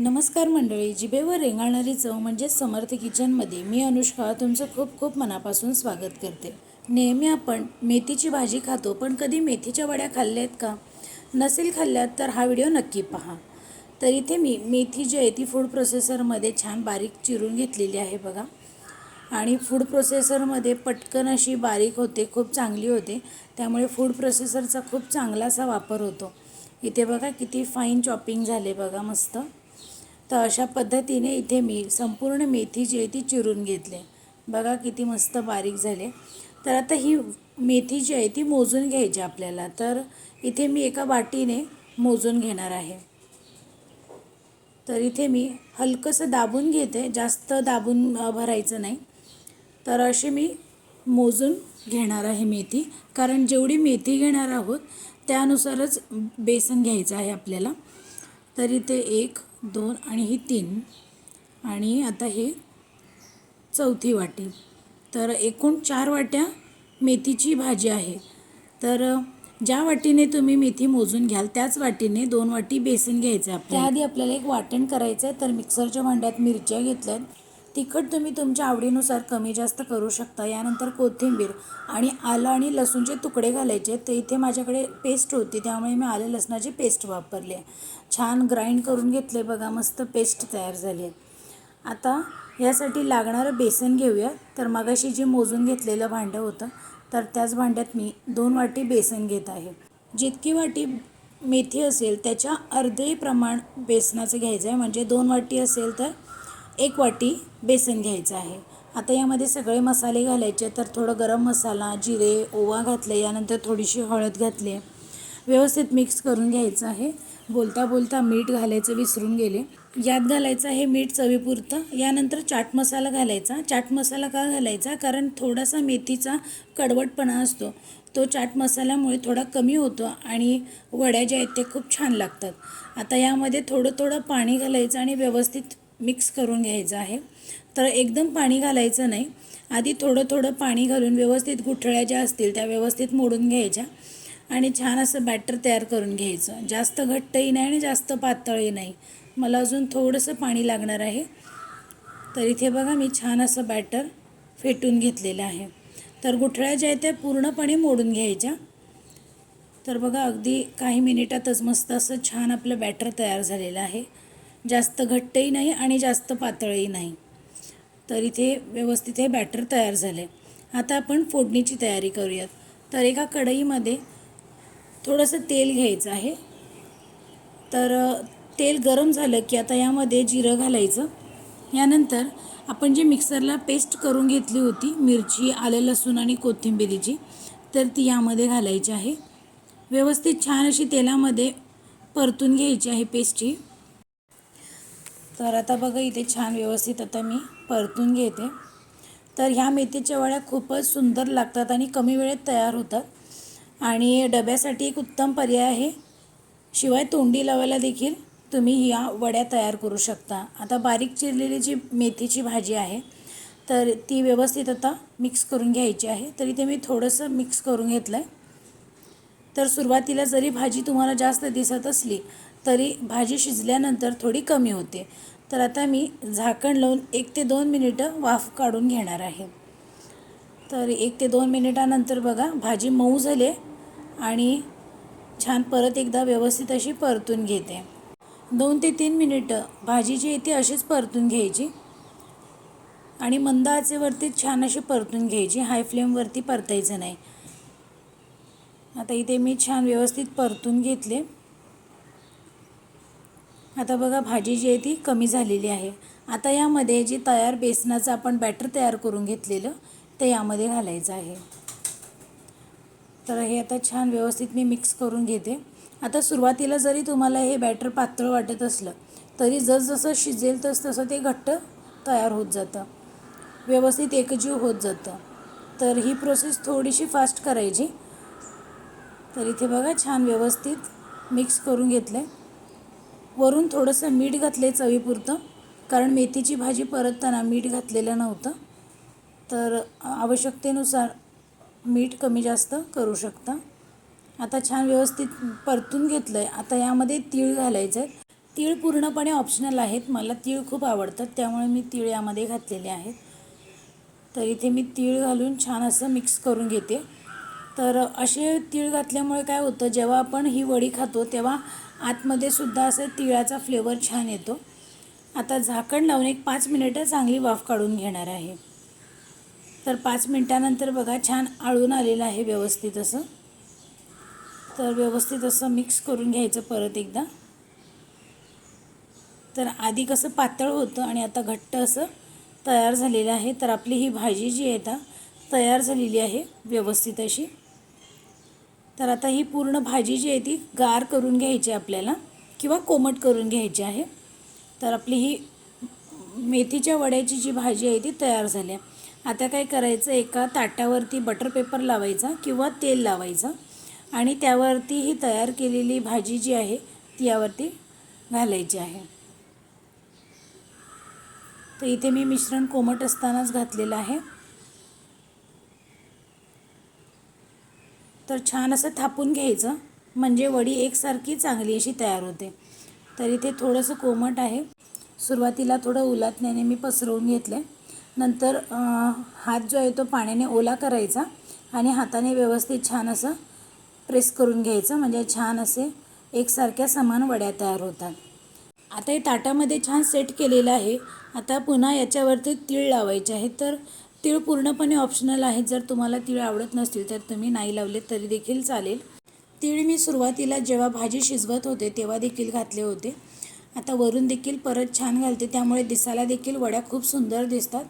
नमस्कार मंडळी जिभेवर रेंगाळणारी चव म्हणजे समर्थ किचनमध्ये मी अनुष्का तुमचं खूप खूप मनापासून स्वागत करते. नेहमी आपण मेथीची भाजी खातो पण कधी मेथीच्या वड्या खाल्ल्या आहेत का? नसेल खाल्ल्यात तर हा व्हिडिओ नक्की पहा. तर इथे मी मेथी जी आहे ती फूड प्रोसेसरमध्ये छान बारीक चिरून घेतलेली आहे बघा. आणि फूड प्रोसेसरमध्ये पटकन अशी बारीक होते खूप चांगली होते. त्यामुळे फूड प्रोसेसरचा खूप चांगलासा वापर होतो. इथे बघा किती फाईन चॉपिंग झाले बघा मस्त. तर अशा पद्धतीने इथे मी संपूर्ण मेथी जी आहे ती चिरून घेतली. बघा किती मस्त बारीक झाले. तर आता ही मेथी जी आहे ती मोजून घ्यायची आपल्याला. तर इथे मी एका वाटीने मोजून घेणार आहे. तर इथे मी हलकंसं दाबून घेते. जास्त दाबून भरायचं नाही. तर अशी मी मोजून घेणार आहे मेथी. कारण जेवढी मेथी घेणार आहोत त्यानुसारच बेसन घ्यायचं आहे आपल्याला. तर इथे एक दोन आणि ही तीन. आणि आता हे चौथी वाटी. तर एकूण चार वाट्या मेथीची भाजी आहे. तर ज्या वाटीने तुम्ही मेथी मोजून घ्याल त्याच वाटीने दोन वाटी बेसन घ्यायचं आहे त्याआधी आपल्याला एक वाटण करायचं आहे तर मिक्सरच्या भांड्यात मिरच्या घेतल्यात. तिखट तुम्ही तुमच्या आवडीनुसार कमी जास्त करू शकता. यानंतर कोथिंबीर आणि आलं आणि लसूणचे तुकडे घालायचे. तर इथे माझ्याकडे पेस्ट होती त्यामुळे मी आलं लसणाची पेस्ट वापरली आहे. छान ग्राइंड करून घेतले बघा मस्त पेस्ट तयार झाली आहे. आता यासाठी लागणारं बेसन घेऊया. तर मगाशी जे मोजून घेतलेलं भांडं होतं तर त्याच भांड्यात मी दोन वाटी बेसन घेत आहे. जितकी वाटी मेथी असेल त्याच्या अर्धे प्रमाण बेसनाचं घ्यायचं आहे म्हणजे दोन वाटी असेल तर एक वाटी बेसन घ्यायचं आहे. आता यामध्ये सगळे मसाले घालायचे तर थोडं गरम मसाला जिरे ओवा घातले यानंतर थोडीशी हळद घातली व्यवस्थित मिक्स करून घ्यायचं आहे. बोलता बोलता मीठ घालायचं विसरून गेले. यात घालायचं आहे मीठ चवीपुरतं. यानंतर चाट मसाला घालायचा. चाट मसाला का घालायचा? कारण थोडासा मेथीचा कडवटपणा असतो. तो चाट मसाल्यामुळे थोडा कमी होतो आणि वड्या ज्या आहेत ते खूप छान लागतात. आता यामध्ये थोडं थोडं पाणी घालायचं आणि व्यवस्थित मिक्स करून घ्यायचं आहे. तर एकदम पाणी घालायचं नाही. आधी थोडं थोडं पाणी घालून व्यवस्थित गुठळ्या ज्या असतील त्या व्यवस्थित मोडून घ्यायच्या. आणि छान असं बॅटर तयार करून घ्यायचं. जास्त घट्टही नाही आणि जास्त पातळही नाही. मला अजून थोडंसं पाणी लागणार आहे. तर इथे बघा मी छान असं बॅटर फेटून घेतलेलं आहे. तर गुठळ्या ज्या आहेत त्या पूर्णपणे मोडून घ्यायच्या. तर बघा अगदी काही मिनिटातच मस्त असं छान आपलं बॅटर तयार झालेलं आहे. जास्त घट्टही नाही आणि जास्त पातळही नाही. तर इथे व्यवस्थित हे बॅटर तयार झाले. आता आपण फोडणीची तयारी करूयात. तर एका कढईमध्ये थोडंसं तेल घ्यायचं आहे. तर तेल गरम झालं की आता यामध्ये जिरं घालायचं. यानंतर आपण जी मिक्सरला पेस्ट करून घेतली होती मिरची आलं लसूण आणि कोथिंबिरीची तर ती यामध्ये घालायची आहे. व्यवस्थित छान अशी तेलामध्ये परतून घ्यायची आहे पेस्टची. तर आता बघा इथे छान व्यवस्थित आता मी परतून घेते. तर ह्या मेथीच्या वड्या खूपच सुंदर लागतात आणि कमी वेळेत तयार होतात. आणि डब्यासाठी एक उत्तम पर्याय आहे. शिवाय तोंडी लावायला देखील तुम्ही या वड्या तयार करू शकता. आता बारीक चिरलेली जी मेथीची भाजी आहे तर ती व्यवस्थित आता मिक्स करून घ्यायची आहे. तर इथे मी थोडंसं मिक्स करून घेतलं आहे तर सुरुवातीला जरी भाजी तुम्हाला जास्त दिसत असली तरी भाजी शिजल्यानंतर थोडी कमी होते. तर आता मी झाकण लावून एक ते दोन मिनिटं वाफ काढून घेणार आहे. तर एक ते दोन मिनिटानंतर बघा भाजी मऊ झाले आणि छान परत एकदा व्यवस्थित अशी परतून घेते. दोन ते तीन मिनिटं भाजी जी आहे ती अशीच परतून घ्यायची आणि मंद आचेवरती छान अशी परतून घ्यायची हाय फ्लेमवरती परतायचं नाही. आता इथे मी छान व्यवस्थित परतून घेतले. आता बघा भाजी जी आहे ती कमी झालेली आहे. आता यामध्ये जी तयार बेसनाचं आपण बॅटर तयार करून घेतलेलं ते यामध्ये घालायचं आहे. तर हे आता छान व्यवस्थित मी मिक्स करून घेते. आता सुरुवातीला जरी तुम्हाला हे बॅटर पातळ वाटत असलं तरी जसजसं शिजेल तस तसं ते घट्ट तयार होत जातं. व्यवस्थित एकजीव होत जातं. तर ही प्रोसेस थोडीशी फास्ट करायची. तर इथे बघा छान व्यवस्थित मिक्स करून घेतलं आहे वरून थोडंसं मीठ घातलं आहे चवीपुरतं कारण मेथीची भाजी परतताना मीठ घातलेलं नव्हतं. तर आवश्यकतेनुसार मीठ कमी जास्त करू शकता. आता छान व्यवस्थित परतून घेतलं आहे आता यामध्ये तीळ घालायचं आहे तीळ पूर्णपणे ऑप्शनल आहेत. मला तीळ खूप आवडतात त्यामुळे मी तीळ यामध्ये घातलेले आहेत. तर इथे मी तीळ घालून छान असं मिक्स करून घेते. तर असे तीळ घातल्यामुळे काय होतं जेव्हा आपण ही वडी खातो तेव्हा आतमध्ये सुद्धा असं तिळाचा फ्लेवर छान येतो. आता झाकण लावून एक पाच मिनिटं चांगली वाफ काढून घेणार आहे. तर पाच मिनटानंतर बघा छान आळून आलेलं आहे व्यवस्थित असं. तर व्यवस्थित असं मिक्स करून घ्यायचं परत एकदा. तर आधी कसं पातळ होतं आणि आता घट्ट असं तयार झालेलं आहे. तर आपली ही भाजी जी आहे आता तयार झालेली आहे व्यवस्थित अशी. तर आता ही पूर्ण भाजी जी आहे ती गार करून घ्यायची आपल्याला किंवा कोमट करून घ्यायची आहे. तर आपली ही मेथीच्या वड्याची जी भाजी आहे ती तयार झाली आहे. आता काय करायचं एका ताटावरती बटर पेपर लावायचा किंवा तेल लावायचं आणि त्यावरती ही तयार केलेली भाजी जी आहे ती यावरती घालायची आहे. तर इथे मी मिश्रण कोमट असतानाच घातलेलं आहे. तर छान असं थापून घ्यायचं. म्हणजे वडी एकसारखी चांगली अशी तयार होते. तर इथे थोडंसं कोमट आहे. सुरुवातीला थोडं उलातण्याने मी पसरवून घेतलं नंतर हात जो आहे तो पाण्याने ओला करायचा आणि हाताने व्यवस्थित छान असं प्रेस करून घ्यायचं. म्हणजे छान असे एकसारख्या समान वड्या तयार होतात. आता हे ताटामध्ये छान सेट केलेलं आहे. आता पुन्हा याच्यावरती तीळ लावायचे आहे. तर तीळ पूर्णपणे ऑप्शनल आहेत. जर तुम्हाला तीळ आवडत नसतील तर तुम्ही नाही लावले तरी देखील चालेल. तीळ मी सुरुवातीला जेव्हा भाजी शिजवत होते तेव्हा देखील घातले होते. आता वरून देखील परत छान घालते. त्यामुळे दिसायला देखील वड्या खूप सुंदर दिसतात.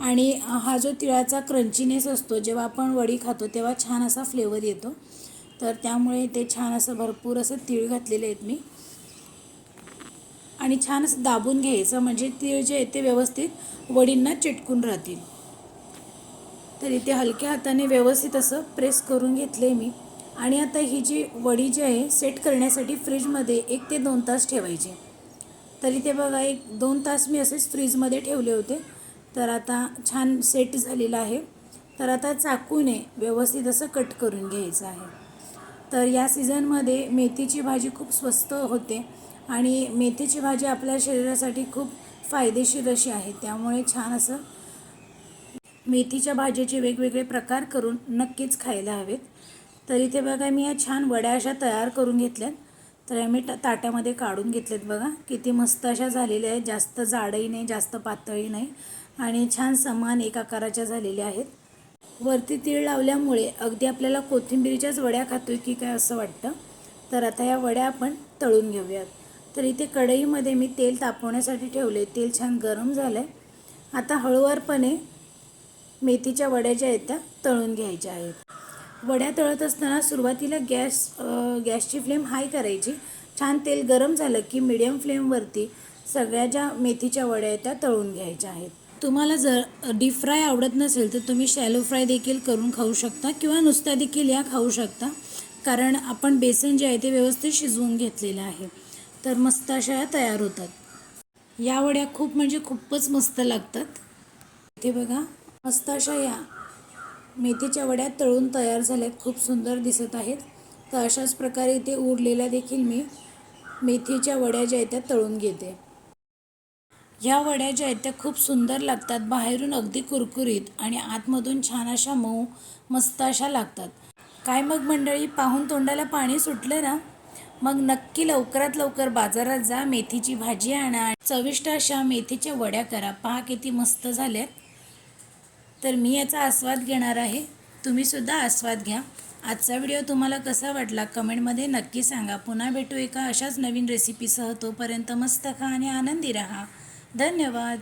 आणि हा जो तिळाचा क्रंचीनेस असतो जेव्हा आपण वडी खातो तेव्हा छान असा फ्लेवर येतो. तर त्यामुळे ते छान असं भरपूर असं तीळ घातलेले आहेत मी. आणि छान असं दाबून घ्यायचं. म्हणजे तीळ जे आहे ते व्यवस्थित वडींना चिटकून राहतील. तर इथे हलक्या हाताने व्यवस्थित असं प्रेस करून घेतले मी. आणि आता ही जी वडी जी आहे सेट करण्यासाठी फ्रीजमध्ये एक ते दोन तास ठेवायची. तर इथे बघा एक दोन तास मी असेच फ्रीजमध्ये ठेवले होते. तर आता छान सेट झालेलं आहे. तर आता चाकूने व्यवस्थित असं कट करून घ्यायचं आहे. तर या सीझनमध्ये मेथीची भाजी खूप स्वस्त होते. आणि मेथीची भाजी आपल्या शरीरासाठी खूप फायदेशीर अशी आहे. त्यामुळे छान असं मेथीच्या भाजीचे वेगवेगळे प्रकार करून नक्कीच खायला हवेत. तर इथे बघा मी या छान वड्या अशा तयार करून घेतल्यात. तर या मी ताट्यामध्ये काढून घेतलेत बघा. किती मस्त अशा झालेल्या आहेत. जास्त जाडही नाही जास्त पातळही नाही. आणि छान समान एक आकाराच्या झालेल्या आहेत. वरती तीळ लावल्यामुळे अगदी आपल्याला कोथिंबिरीच्याच वड्या खातोय की काय असं वाटतं? तर आता या वड्या आपण तळून घेऊयात. तर इथे कढईमध्ये मी तेल तापवण्यासाठी ठेवले तेल छान गरम झालं आहे आता हळूवारपणे मेथीच्या वड्या ज्या आहेत त्या तळून घ्यायच्या आहेत. वड्या तळत असताना सुरुवातीला गॅस गॅसची फ्लेम हाय करायची. छान तेल गरम झालं की मिडियम फ्लेमवरती सगळ्या ज्या मेथीच्या वड्या आहेत त्या तळून घ्यायच्या आहेत. तुम्हाला जर डीप फ्राय आवडत नसेल तर तुम्ही शॅलो फ्राय देखील करून खाऊ शकता किंवा नुसत्या देखील या खाऊ शकता. कारण आपण बेसन जे आहे ते व्यवस्थित शिजवून घेतलेलं आहे. तर मस्त अशा या तयार होतात. या वड्या खूप म्हणजे खूपच मस्त लागतात. इथे बघा. मस्त अशा या मेथीच्या वड्या तळून तयार झाल्यात. खूप सुंदर दिसत आहेत. तर अशाच प्रकारे इथे उरलेल्या देखील मी मेथीच्या वड्या ज्या आहेत त्या तळून घेते. ह्या वड्या ज्या आहेत त्या खूप सुंदर लागतात. बाहेरून अगदी कुरकुरीत आणि आतमधून छान अशा मऊ मस्त अशा लागतात. काय मग मंडळी? पाहून तोंडाला पाणी सुटलं ना? मग नक्की लवकरात लवकर बाजारात जा. मेथीची भाजी आणा. चविष्ट अशा मेथीच्या वड्या करा. पहा किती मस्त झाल्यात. तर मी याचा आस्वाद घेणार आहे. तुम्हीसुद्धा आस्वाद घ्या. आजचा व्हिडिओ तुम्हाला कसा वाटला कमेंटमध्ये नक्की सांगा. पुन्हा भेटू एका अशाच नवीन रेसिपीसह तोपर्यंत मस्त खा आणि आनंदी राहा. धन्यवाद.